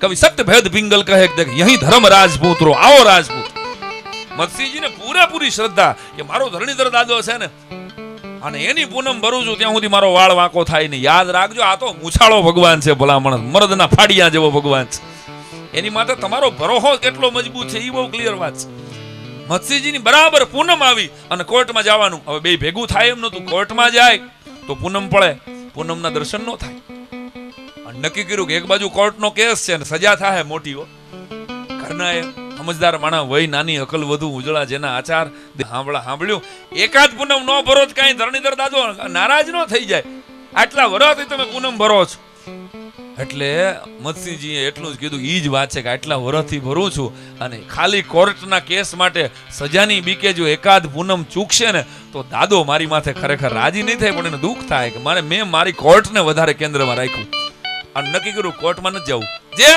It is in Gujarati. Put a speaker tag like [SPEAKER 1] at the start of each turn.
[SPEAKER 1] કવિ સત્ય ભેદ પિંગલ કહે દેખ, યહી ધર્મ રાજપૂત રો આવો રાજપૂત. મત્સ્યજીને પૂરેપૂરી શ્રદ્ધા કે મારો ધરણીધર દાદો છે ને, અને એની પૂનમ ભરું છું, ત્યાં સુધી મારો વાળ વાંકો થાય નહીં. યાદ રાખજો, આ તો મૂછાળો ભગવાન છે ભલામણ, મર્દના ફાડિયા જેવો ભગવાન છે. એની માટે તમારો ભરોહો કેટલો મજબૂત છે એ બહુ ક્લિયર વાત છે. મત્સ્યજીની બરાબર પૂનમ આવી અને કોર્ટમાં જવાનું. હવે બે ભેગું થાય એમ નતું કોર્ટમાં જાય તો પૂનમ પડે. પૂનમના દર્શન ન થાય. નક્કી કર્યું કે એક બાજુ કોર્ટનો કેસ છે અને સજા થાય મોટીઓ ઘરના એ સમજદાર માણા વય, નાની, અકલ, વધુ, ઉજળા જેના આચાર સાંભળા સાંભળ્યું એકાદ પૂનમ નો ભરો જ કાંઈ ધરણીધર દાદો નારાજ ન થઈ જાય. આટલા વરોથી તમે પૂનમ ભરો છો. એટલે મત્સ્યજીએ એટલું જ કીધું, ઈ જ વાત છે કે આટલા વરસથી ભરું છું અને ખાલી કોર્ટના કેસ માટે સજાની બીકે જો એકાદ પૂનમ ચૂકશે ને, તો દાદો મારી માથે ખરેખર રાજી નહીં થાય, પણ એને દુઃખ થાય કે મારે મેં મારી કોર્ટને વધારે કેન્દ્રમાં રાખ્યું. અને નક્કી કર્યું કોર્ટમાં નથી જવું. જે